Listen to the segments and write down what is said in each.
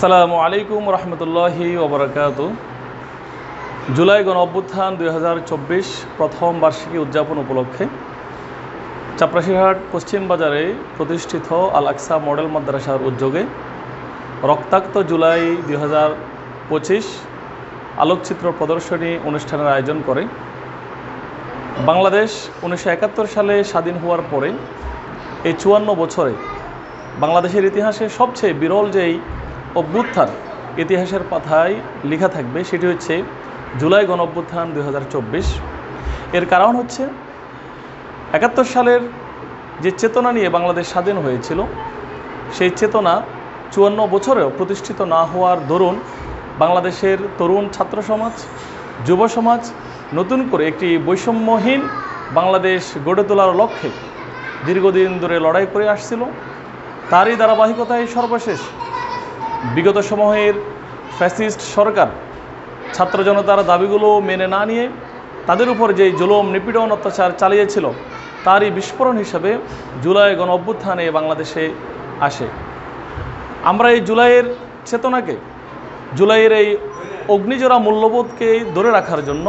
সালামু আলাইকুম রহমতুল্লাহি ওবরাকাত। জুলাই গণ অভ্যুত্থান দুই প্রথম বার্ষিকী উদযাপন উপলক্ষে চাপরাশিহাট পশ্চিম বাজারে প্রতিষ্ঠিত আল আকসা মডেল মাদ্রাসার উদ্যোগে রক্তাক্ত জুলাই দুই হাজার পঁচিশ আলোকচিত্র প্রদর্শনী অনুষ্ঠানের আয়োজন করে বাংলাদেশ উনিশশো একাত্তর সালে স্বাধীন হওয়ার পরে এই চুয়ান্ন বছরে বাংলাদেশের ইতিহাসে সবচেয়ে বিরল যেই অভ্যুত্থান ইতিহাসের পাথায় লেখা থাকবে, সেটি হচ্ছে জুলাই গণ অভ্যুত্থান দুই এর কারণ হচ্ছে একাত্তর সালের যে চেতনা নিয়ে বাংলাদেশ স্বাধীন হয়েছিল, সেই চেতনা চুয়ান্ন বছরেও প্রতিষ্ঠিত না হওয়ার দরুন বাংলাদেশের তরুণ ছাত্র সমাজ, যুব সমাজ নতুন করে একটি বৈষম্যহীন বাংলাদেশ গড়ে তোলার লক্ষ্যে দীর্ঘদিন ধরে লড়াই করে আসছিল। তারই ধারাবাহিকতায় সর্বশেষ। বিগত সময়ের ফ্যাসিস্ট সরকার ছাত্র জনতার দাবিগুলো মেনে না নিয়ে তাদের উপর যে জুলম, নিপীড়ন, অত্যাচার চালিয়েছিল, তারই বিস্ফোরণ হিসাবে জুলাই গণ অভ্যুত্থানে বাংলাদেশে আসে। আমরা এই জুলাইয়ের চেতনাকে, জুলাইয়ের এই অগ্নিজোড়া মূল্যবোধকে ধরে রাখার জন্য,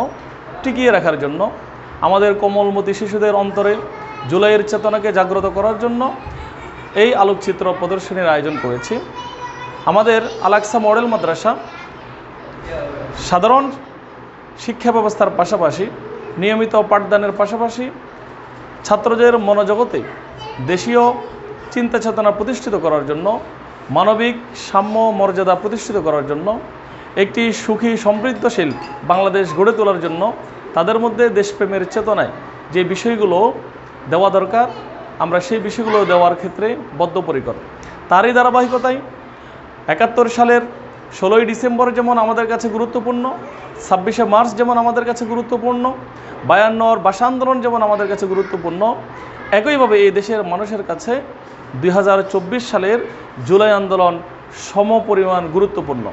টিকিয়ে রাখার জন্য, আমাদের কোমলমতি শিশুদের অন্তরে জুলাইয়ের চেতনাকে জাগ্রত করার জন্য এই আলোকচিত্র প্রদর্শনীর আয়োজন করেছি। আমাদের আলাক্সা মডেল মাদ্রাসা সাধারণ শিক্ষা ব্যবস্থার পাশাপাশি, নিয়মিত পাঠদানের পাশাপাশি ছাত্রদের মনোজগতে দেশীয় চিন্তা চেতনা প্রতিষ্ঠিত করার জন্য, মানবিক সাম্য মর্যাদা প্রতিষ্ঠিত করার জন্য, একটি সুখী সমৃদ্ধশীল বাংলাদেশ গড়ে তোলার জন্য তাদের মধ্যে দেশপ্রেমের চেতনায় যে বিষয়গুলো দেওয়া দরকার আমরা সেই বিষয়গুলো দেওয়ার ক্ষেত্রে বদ্ধপরিকর। তারই ধারাবাহিকতায় একাত্তর সালের ষোলোই ডিসেম্বর যেমন আমাদের কাছে গুরুত্বপূর্ণ, ছাব্বিশে মার্চ যেমন আমাদের কাছে গুরুত্বপূর্ণ বায়ান্নর ভাষা আন্দোলন যেমন আমাদের কাছে গুরুত্বপূর্ণ, একইভাবে এই দেশের মানুষের কাছে দুই হাজার চব্বিশ সালের জুলাই আন্দোলন সমপরিমাণ গুরুত্বপূর্ণ।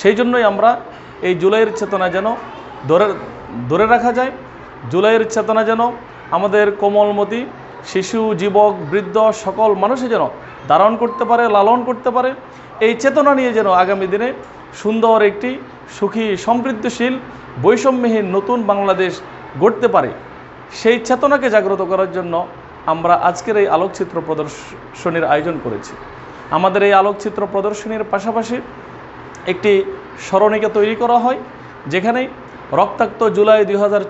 সেই জন্যই আমরা এই জুলাইয়ের চেতনা যেন ধরে ধরে রাখা যায়, জুলাইয়ের চেতনা যেন আমাদের কোমলমতি শিশু, যুবক, বৃদ্ধ, সকল মানুষে যেন ধারণ করতে পারে, লালন করতে পারে, এই চেতনা নিয়ে যেন আগামী দিনে সুন্দর একটি সুখী, সমৃদ্ধশীল, বৈষম্যহীন নতুন বাংলাদেশ গড়তে পারে। সেই চেতনাকে জাগ্রত করার জন্য আমরা আজকের এই আলোকচিত্র প্রদর্শনীর আয়োজন করেছি। আমাদের এই আলোকচিত্র প্রদর্শনীর পাশাপাশি একটি স্মরণিকা তৈরি করা হয়, যেখানে রক্তাক্ত জুলাই দুই হাজার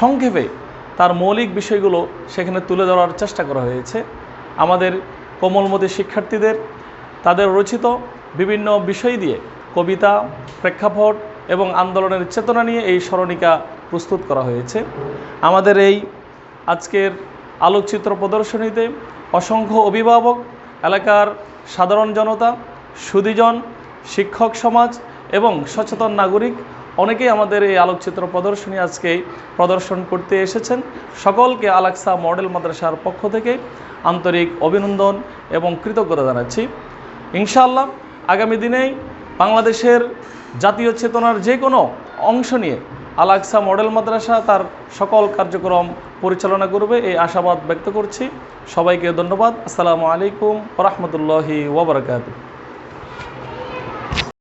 সংক্ষেপে তার মৌলিক বিষয়গুলো সেখানে তুলে ধরার চেষ্টা করা হয়েছে। আমাদের কোমলমতি শিক্ষার্থীদের, তাদের রচিত বিভিন্ন বিষয় দিয়ে কবিতা, প্রেক্ষাপট এবং আন্দোলনের চেতনা নিয়ে এই স্মরণিকা প্রস্তুত করা হয়েছে। আমাদের এই আজকের আলোকচিত্র প্রদর্শনীতে অসংখ্য অভিভাবক, এলাকার সাধারণ জনতা, সুদীজন, শিক্ষক সমাজ এবং সচেতন নাগরিক অনেকেই আমাদের এই আলোকচিত্র প্রদর্শনী আজকে প্রদর্শন করতে এসেছেন। সকলকে আলাক্সা মডেল মাদ্রাসার পক্ষ থেকে আন্তরিক অভিনন্দন এবং কৃতজ্ঞতা জানাচ্ছি। ইনশাআল্লাহ আগামী দিনেই বাংলাদেশের জাতীয় চেতনার যে কোনো অংশ নিয়ে আলাক্সা মডেল মাদ্রাসা তার সকল কার্যক্রম পরিচালনা করবে এই আশাবাদ ব্যক্ত করছি। সবাইকে ধন্যবাদ। আসসালামু আলাইকুম রহমতুল্লাহি ওবরাকাতু